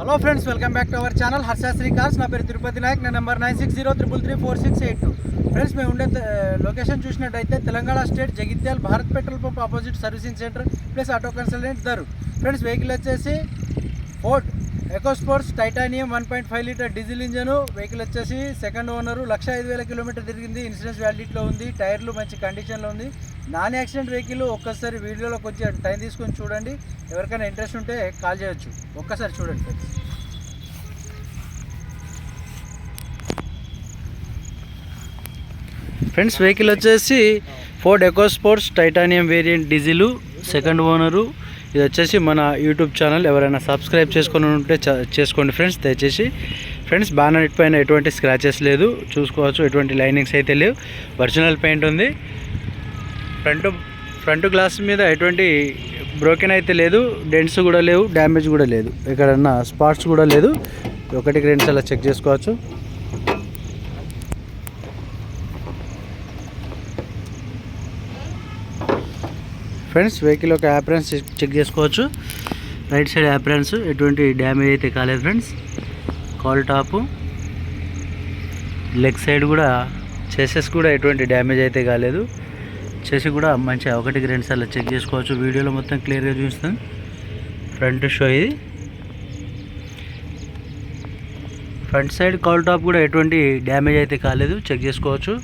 Hello friends welcome back to our channel Harshasri cars నా పేరు తిరుపతి నాయక్ నా number nine six zero triple three four six eight two friends మేము ఉండే location చూసినట్టయితే Telangana state Jagtial Bharat petrol pump opposite servicing centre plus auto consultant దరు friends vehicle వచ్చేసి Ford eco sports titanium one point five litre diesel engine vehicle వచ్చేసి second owner lakh ఐదు వేల kilometre తిరిగింది. Insurance వ్యాలిడిటీలో ఉంది. టైర్లు మంచి కండిషన్లో ఉంది. నాన్ యాక్సిడెంట్ వెహికల్ ఒక్కసారి వీడియోలో కొంచెం టైం తీసుకొని చూడండి. ఎవరికైనా ఇంట్రెస్ట్ ఉంటే కాల్ చేయొచ్చు. ఒక్కసారి చూడండి. ఫ్రెండ్స్ ఫ్రెండ్స్ వెహికల్ వచ్చేసి Ford eco sports titanium variant diesel second owner ఇది వచ్చేసి మన యూట్యూబ్ ఛానల్. ఎవరైనా సబ్స్క్రైబ్ చేసుకొని ఉంటే చ- చేసుకోండి ఫ్రెండ్స్. దయచేసి ఫ్రెండ్స్ బ్యానర్ పైన ఎటువంటి స్క్రాచెస్ లేదు. చూసుకోవచ్చు ఎటువంటి లైనింగ్స్ అయితే లేవు. ఒరిజినల్ పెయింట్ ఉంది. ఫ్రంట్ ఫ్రంట్ గ్లాస్ మీద ఎటువంటి బ్రోకెన్ అయితే లేదు. డెంట్స్ కూడా లేవు డ్యామేజ్ కూడా లేదు. ఎక్కడన్నా స్పాట్స్ కూడా లేదు. ఒకటికి రెండు సార్లు చెక్ చేసుకోవచ్చు. ఫ్రెండ్స్ వెహికల్ యొక్క యాప్రెన్స్ చెక్ చేసుకోవచ్చు. రైట్ సైడ్ యాప్రెన్స్ ఎటువంటి డ్యామేజ్ అయితే కాలేదు friends cowl top leg side కూడా చెసెస్ కూడా ఎటువంటి డ్యామేజ్ అయితే కాలేదు. చేసి కూడా మంచిగా ఒకటికి రెండు సార్లు చెక్ చేసుకోవచ్చు. వీడియోలో మొత్తం క్లియర్గా చూస్తాం ఫ్రంట్ షో ఇది. ఫ్రంట్ సైడ్ కాల్ టాప్ కూడా ఎటువంటి డ్యామేజ్ అయితే కాలేదు. చెక్ చేసుకోవచ్చు.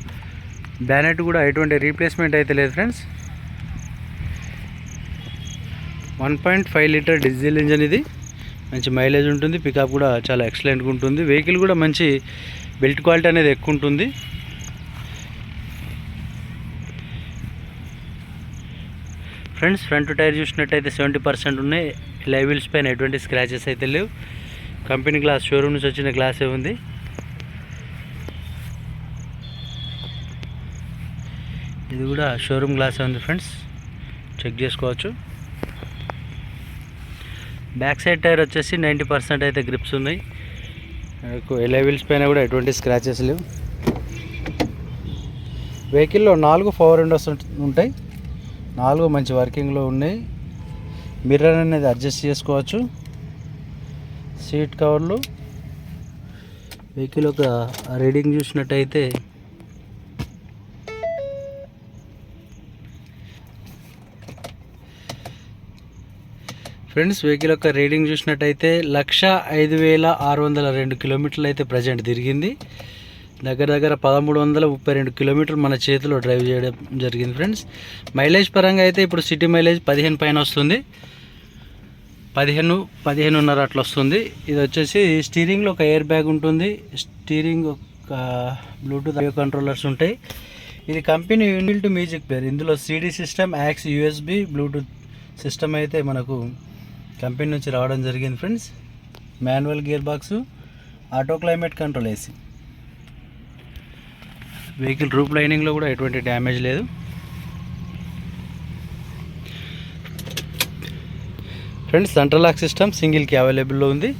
బ్యానెట్ కూడా ఎటువంటి రీప్లేస్మెంట్ అయితే లేదు friends one point five litre diesel engine ఇది. మంచి మైలేజ్ ఉంటుంది పికప్ కూడా చాలా ఎక్సలెంట్గా ఉంటుంది. వెహికల్ కూడా మంచి బిల్ట్ క్వాలిటీ అనేది ఎక్కువ ఉంటుంది. ఫ్రెండ్స్ ఫ్రంట్ టైర్ చూసినట్టయితే సెవెంటీ పర్సెంట్ ఉన్నాయి. లైవిల్స్ పైన ఎటువంటి స్క్రాచెస్ అయితే లేవు. కంపెనీ గ్లాస్ షోరూమ్ నుంచి వచ్చిన గ్లాసే ఉంది. ఇది కూడా షోరూమ్ గ్లాసే ఉంది ఫ్రెండ్స్. చెక్ చేసుకోవచ్చు. బ్యాక్ సైడ్ టైర్ వచ్చేసి నైంటీ పర్సెంట్ అయితే గ్రిప్స్ ఉన్నాయి. ఎలైవిల్స్ పైన కూడా ఎటువంటి స్క్రాచెస్ లేవు. వెహికల్లో నాలుగు పవర్ విండోస్ ఉంటాయి. నాలుగు మంచి వర్కింగ్లో ఉన్నాయి. మిర్రర్ అనేది అడ్జస్ట్ చేసుకోవచ్చు. సీట్ కవర్లు వెహికల్ ఒక రీడింగ్ చూసినట్టయితే ఫ్రెండ్స్ వెహికల్ యొక్క రీడింగ్ చూసినట్టయితే లక్ష ఐదు వేల ఆరు వందల రెండు కిలోమీటర్లు అయితే ప్రజెంట్ తిరిగింది. దగ్గర దగ్గర పదమూడు వందల ముప్పై రెండు కిలోమీటర్లు మన చేతిలో డ్రైవ్ చేయడం జరిగింది ఫ్రెండ్స్. మైలేజ్ పరంగా అయితే ఇప్పుడు సిటీ మైలేజ్ పదిహేను పైన వస్తుంది. పదిహేను పదిహేనున్నర అట్లా వస్తుంది. ఇది వచ్చేసి స్టీరింగ్లో ఒక ఎయిర్ బ్యాగ్ ఉంటుంది. స్టీరింగ్ ఒక బ్లూటూత్ ఆడియో కంట్రోలర్స్ ఉంటాయి. ఇది కంపెనీ యూనిల్ టు మ్యూజిక్ పేర్. ఇందులో CD system aux USB bluetooth system అయితే మనకు కంపెనీ నుంచి రావడం జరిగింది friends. Manual gear box auto climate control AC. Vehicle roof లైనింగ్లో కూడా ఎటువంటి డ్యామేజ్ లేదు. ఫ్రెండ్స్ సెంట్రల్ లాక్ సిస్టమ్ సింగిల్కి అవైలబుల్లో ఉంది.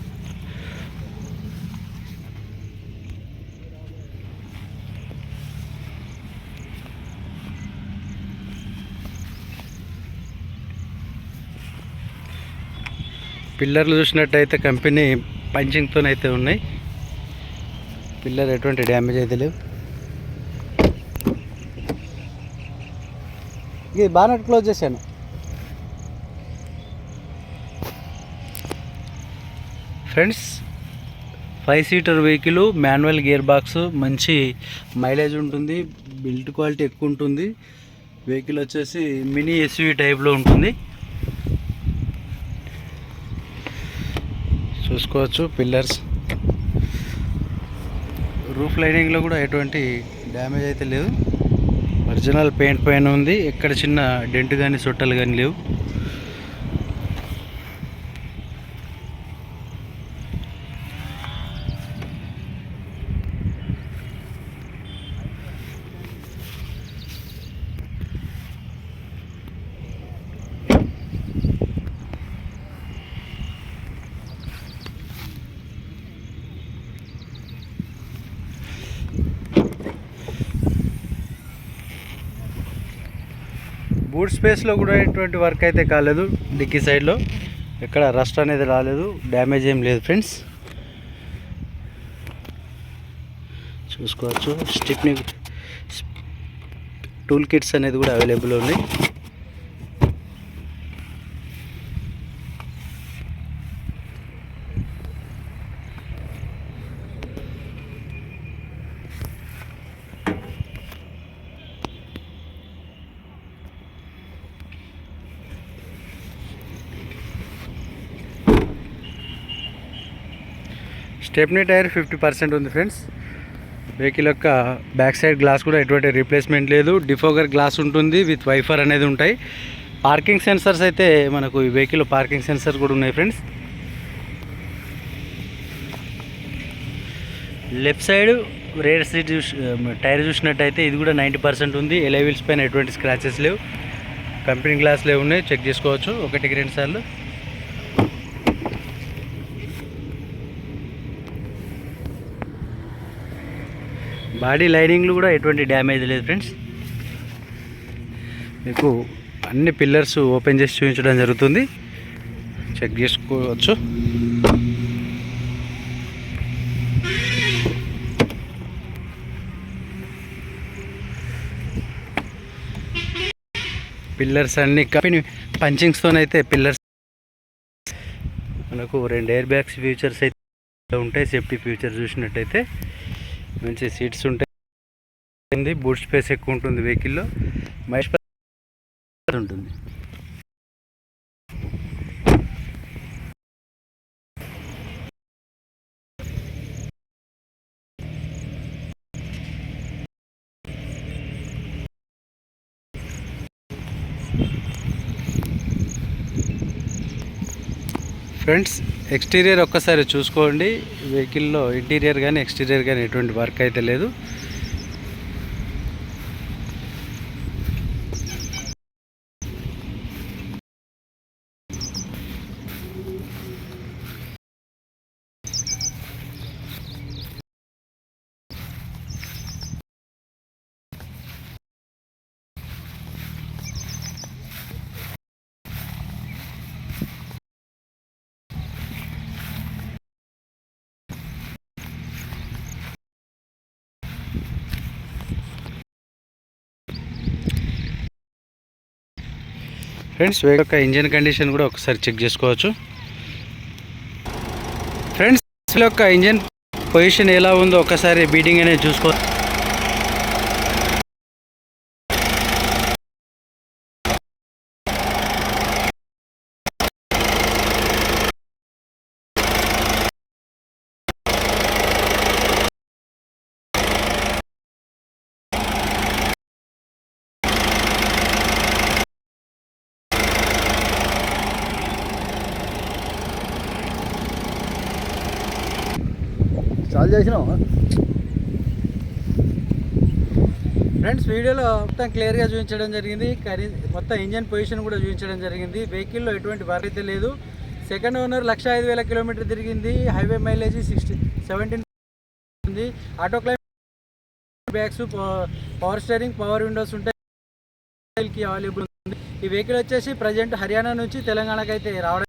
పిల్లర్లు చూసినట్టయితే కంపెనీ పంచింగ్తోనైతే ఉన్నాయి. పిల్లర్ ఎటువంటి డ్యామేజ్ అయితే లేవు. ఇది బానట్ క్లోజ్ చేశాను. Friends five seater vehicle manual gear box మంచి మైలేజ్ ఉంటుంది బిల్ట్ క్వాలిటీ ఎక్కువ ఉంటుంది. వెహికల్ వచ్చేసి మినీ ఎస్యూవి టైప్లో ఉంటుంది. చూసుకోవచ్చు పిల్లర్స్ రూఫ్ లైనింగ్లో కూడా ఎటువంటి డ్యామేజ్ అయితే లేదు. ఒరిజినల్ పెయింట్ పైన ఉంది. ఎక్కడ చిన్న డెంట్ కానీ చుట్టలు కానీ లేవు. బూట్ స్పేస్లో కూడా ఎటువంటి వర్క్ అయితే కాలేదు డిక్కీ సైడ్లో. ఎక్కడ రస్ట్ అనేది రాలేదు డ్యామేజ్ ఏం లేదు ఫ్రెండ్స్. చూసుకోవచ్చు. స్టిప్ని టూల్ కిట్స్ అనేది కూడా అవైలబుల్ ఉన్నాయి. స్టెప్నీ టైర్ ఫిఫ్టీ పర్సెంట్ ఉంది ఫ్రెండ్స్. వెహికల్ యొక్క బ్యాక్ సైడ్ గ్లాస్ కూడా ఎటువంటి రీప్లేస్మెంట్ లేదు. డిఫోగర్ గ్లాస్ ఉంటుంది విత్ వైఫర్ అనేది ఉంటాయి. పార్కింగ్ సెన్సర్స్ అయితే మనకు ఈ వెహికల్ పార్కింగ్ సెన్సర్ కూడా ఉన్నాయి friends. Left side rear seat చూసి టైర్ చూసినట్టయితే ఇది కూడా నైంటీ పర్సెంట్ ఉంది. ఎలై వీల్స్ పైన ఎటువంటి స్క్రాచెస్ లేవు. కంపెనీ గ్లాస్లే ఉన్నాయి. చెక్ చేసుకోవచ్చు. ఒకటికి రెండు సార్లు. బాడీ లైనింగ్లు కూడా ఎటువంటి డ్యామేజ్ లేదు ఫ్రెండ్స్. మీకు అన్ని పిల్లర్స్ ఓపెన్ చేసి చూపించడం జరుగుతుంది. చెక్ చేసుకోవచ్చు. పిల్లర్స్ అన్ని కంపెనీ పంచింగ్స్తోనైతే పిల్లర్స్ మనకు రెండు ఎయిర్ బ్యాగ్స్ ఫ్యూచర్స్ అయితే ఉంటాయి. సేఫ్టీ ఫ్యూచర్ చూసినట్టయితే మంచి సీట్స్ ఉంటాయి బూట్ స్పేస్ ఎక్కువ ఉంటుంది వెహికల్లో. మహేష్ ఉంటుంది. ఫ్రెండ్స్ ఎక్స్టీరియర్ ఒక్కసారి చూసుకోండి. వెహికల్లో ఇంటీరియర్ కానీ ఎక్స్టీరియర్ కానీ ఎటువంటి వర్క్ అయితే లేదు. ఫ్రెండ్స్ యొక్క ఇంజిన్ కండిషన్ కూడా ఒకసారి చెక్ చేసుకోవచ్చు. ఫ్రెండ్స్ యొక్క ఇంజిన్ పొజిషన్ ఎలా ఉందో ఒకసారి బీటింగ్ అనేది చూసుకోవచ్చు చాలు చేసినావా ఫ్రెండ్స్ వీడియోలో మొత్తం క్లియర్గా చూపించడం జరిగింది. కానీ మొత్తం ఇంజన్ పొజిషన్ కూడా చూపించడం జరిగింది. వెహికల్లో ఎటువంటి బాధ్యత లేదు. సెకండ్ ఓనర్ లక్ష ఐదు వేల కిలోమీటర్ తిరిగింది. హైవే మైలేజ్ సిక్స్టీ సెవెంటీన్ ఉంది. Auto claim bags power steering power windows ఉంటాయి అవైలబుల్ ఉంది. ఈ వెహికల్ వచ్చేసి ప్రజెంట్ హర్యానా నుంచి తెలంగాణకి అయితే రావడం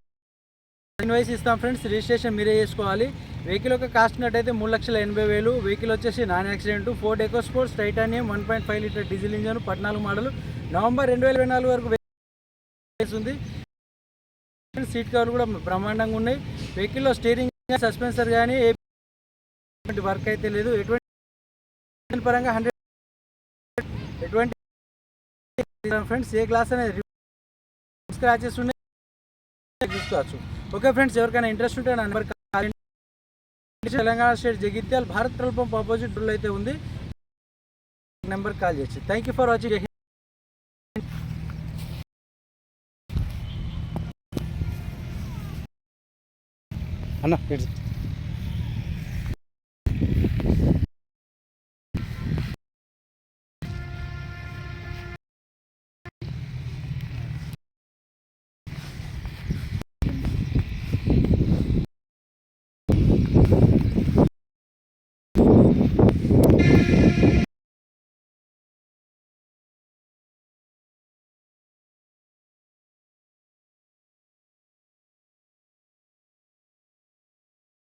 ఇన్వాయిస్ ఇస్తాం ఫ్రెండ్స్ రిజిస్ట్రేషన్ మీరే చేసుకోవాలి. వెహికల్ ఒక కాస్ట్ ఉన్నట్టయితే మూడు లక్షల ఎనభై వేలు. వెహికల్ వచ్చేసి non accident. Ford Eco Sports Titanium one point five litre diesel engine పద్నాలుగు మోడల్. నవంబర్ రెండు వేల ఇరవై నాలుగు వరకు vehicle ఉంది. సీట్ కవర్లు కూడా బ్రహ్మాండంగా ఉన్నాయి. వెహికల్లో స్టీరింగ్ సస్పెన్సర్ కానీ ఎటువంటి వర్క్ అయితే లేదు. ఎటువంటి పరంగా హండ్రెడ్ ఎటువంటి ఫ్రెండ్స్ ఏ గ్లాస్ అనేది స్క్రాచెస్ ఉన్నాయి. చూసుకోవచ్చు. ఓకే ఫ్రెండ్స్ ఎవరికైనా ఇంట్రెస్ట్ ఉంటే నా number Telangana state Jagtial Bharat petrol pump opposite డూల్ అయితే ఉంది. నెంబర్ కాల్ చేయొచ్చు. థ్యాంక్ యూ ఫర్ వాచింగ్ అన్న